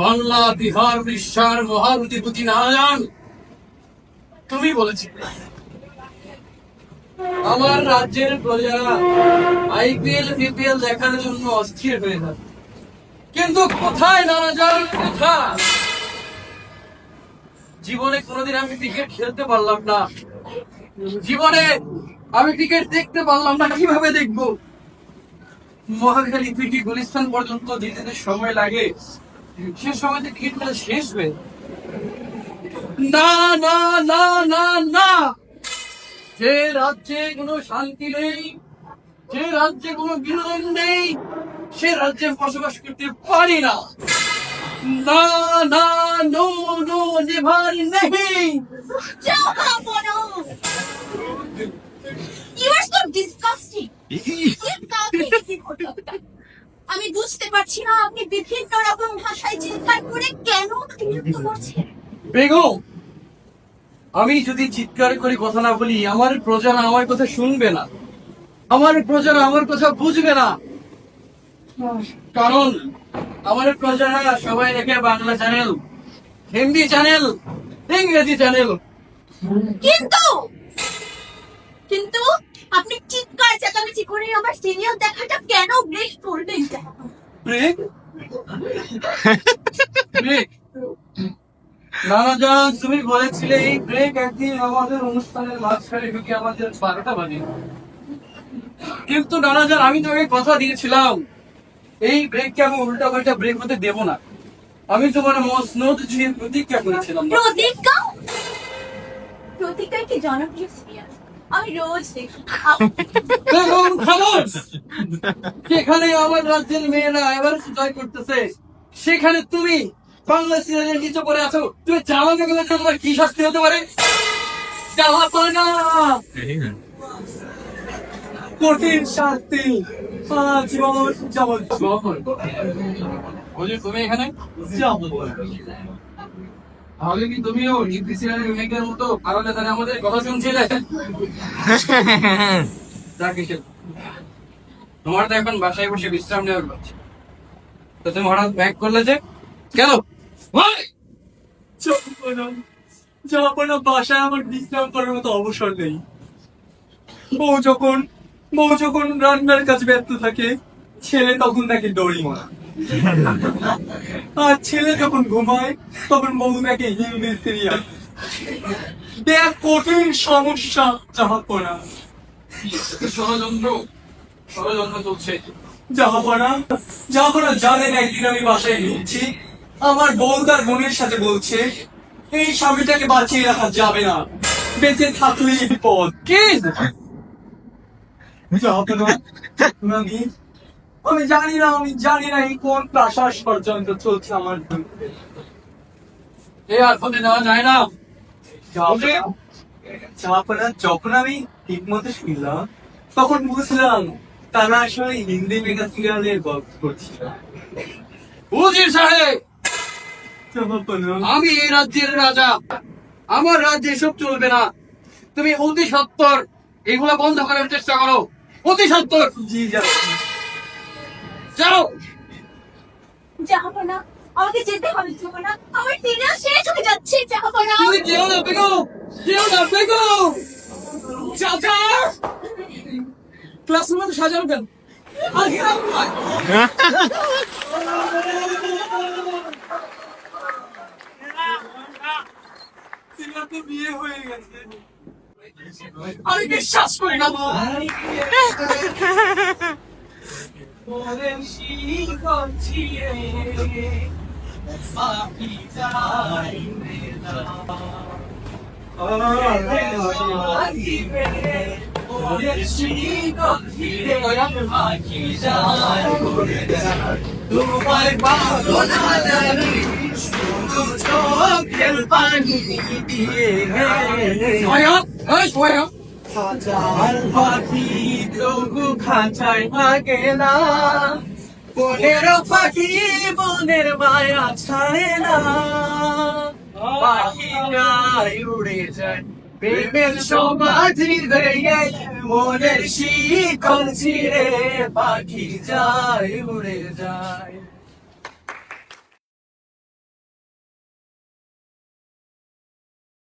বাংলা বিহার উড়িষ্যার মহারুধিপতি নারায়ণ তুমি বলেছিলে। আমার রাজ্যের প্রজারা আইপিএল, বিপিএল দেখার জন্য অস্থির হয়ে থাকে কিন্তু কোথায় নারায়ণ কোথায় জীবনে কোনোদিন আমি ক্রিকেট খেলতে পারলাম না। জীবনে আমি ক্রিকেট দেখতে পারলাম না, কীভাবে দেখব? মহাখালী থেকে গুলিস্তান পর্যন্ত যেতে সময় লাগে, সে সময় টিকিট খেলা শেষ হয়ে। না না না না না। যে রাজ্যে কোনো শান্তি নেই যে রাজ্যে কোনো বিনোদন নেই সে রাজ্যে বসবাস করতে পারি না। না না নেভার আমি বুঝতে পারছি না আপনি বিভিন্ন রকম ভাষায় চিৎকার করে কেন বিরক্ত করছেন। বেগম আমি যদি চিৎকার করে কথা না বলি আমার প্রজারা আমার কথা শুনবে না। আমার প্রজারা আমার কথা বুঝবে না। কারণ আমার প্রজারা সবাই দেখে বাংলা চ্যানেল হিন্দি চ্যানেল ইংরেজি চ্যানেল কিন্তু কিন্তু আপনি চিৎকার চেঁচামেচি করে আমার সিরিয়াল দেখাটা কেন ব্রেক করবেন? ব্রেক নানা জান তুমি বলেছিলে এই ব্রেক একদিন আমাদের অনুষ্ঠানের মাঝখানে ঢুকে আমাদের বারোটা বাজে। কিন্তু নানা জান আমি তোমাকে কথা দিয়েছিলাম এই ব্রেককে আমি উল্টা পাল্টা ব্রেক হতে দেব না। আমি তোমার মসনদ ছুঁয়ে প্রতিজ্ঞা করেছিলাম। প্রতিজ্ঞা? প্রতিজ্ঞা কি জনপ্রিয় সিরিয়াল আমি রোজ দেখি। যেখানে আমার রাজ্যের মেয়েরা এবার জয় করতেছে। সেখানে তুমি বাংলা সিরিয়ালের নিচে পড়ে আছো। তুমি জামা গেলে তোমার কি শাস্তি হতে পারে? জামা কঠিন শাস্তি। জীবন তুমি এখানে? তাহলে কি তুমিও মেয়েদের মতো কারণে তারা আমাদের কথা শুনছিলে। তোমার তো এখন বাসায় বসে বিশ্রাম নেওয়ার কথা। তো তুমি হঠাৎ ব্যাক করলে যে কেন? যখন বাসায় আমার বিশ্রাম করার মতো অবসর নেই। বউ যখন বউ যখন রান্নার কাজ ব্যস্ত থাকে ছেলে তখন তাকে দড়ি মারা আর ছেলে যখন ঘুমায় তখন বউ তাকে হিন্দি সিরিয়াল। দেখ কঠিন সমস্যা জাহাপনা। ষড়যন্ত্র ষড়যন্ত্র চলছে। জাহাপনা জাহাপনা জানেন একদিন আমি বাসায় ঢুকছি। আমার বউ তার বোনের সাথে বলছে এই স্বামীটাকে বাঁচিয়ে রাখা যাবে না। বেঁচে থাকলেই বিপদ। কি? আমি আমি জানি না আমি জানি না এই কোন প্রাশ্বাস ষড়যন্ত্র চলছে আমার। এ আর দেওয়া যায় না। জাহাপনা যখন আমি ঠিক মতো শুনলাম তখন বুঝলাম তারা আসলে হিন্দি মেগা সিরিয়ালের গল্প করছিল। উজির সাহেব! আমি এই রাজ্যের রাজা। আমার রাজ্যে এসব চলবে না। তুমি অতি সত্তর এগুলো বন্ধ করার চেষ্টা করো। অতি সত্তর জি যাও। জাহাপনা আমাকে যেতে হবে জাহাপনা আমার সিরিয়াল শেষ হয়ে যাচ্ছে জাহাপনা তুমি যেও না বেগো যেও না বেগো চাচা। ক্লাসরুমে তো সাজানো কেন? আগে বিয়ে হয়ে গেছে। আমি বিশ্বাস করি না তোমার বাবা হাজার পাখি তবু খাঁচায় না। বনের পাখি বনের মায়া ছাড়ে না। পাখি নাই উড়ে যায় প্রেমের সমাধি ভেঙে মনের শিকল ছিঁড়ে পাখি যায় উড়ে যায়।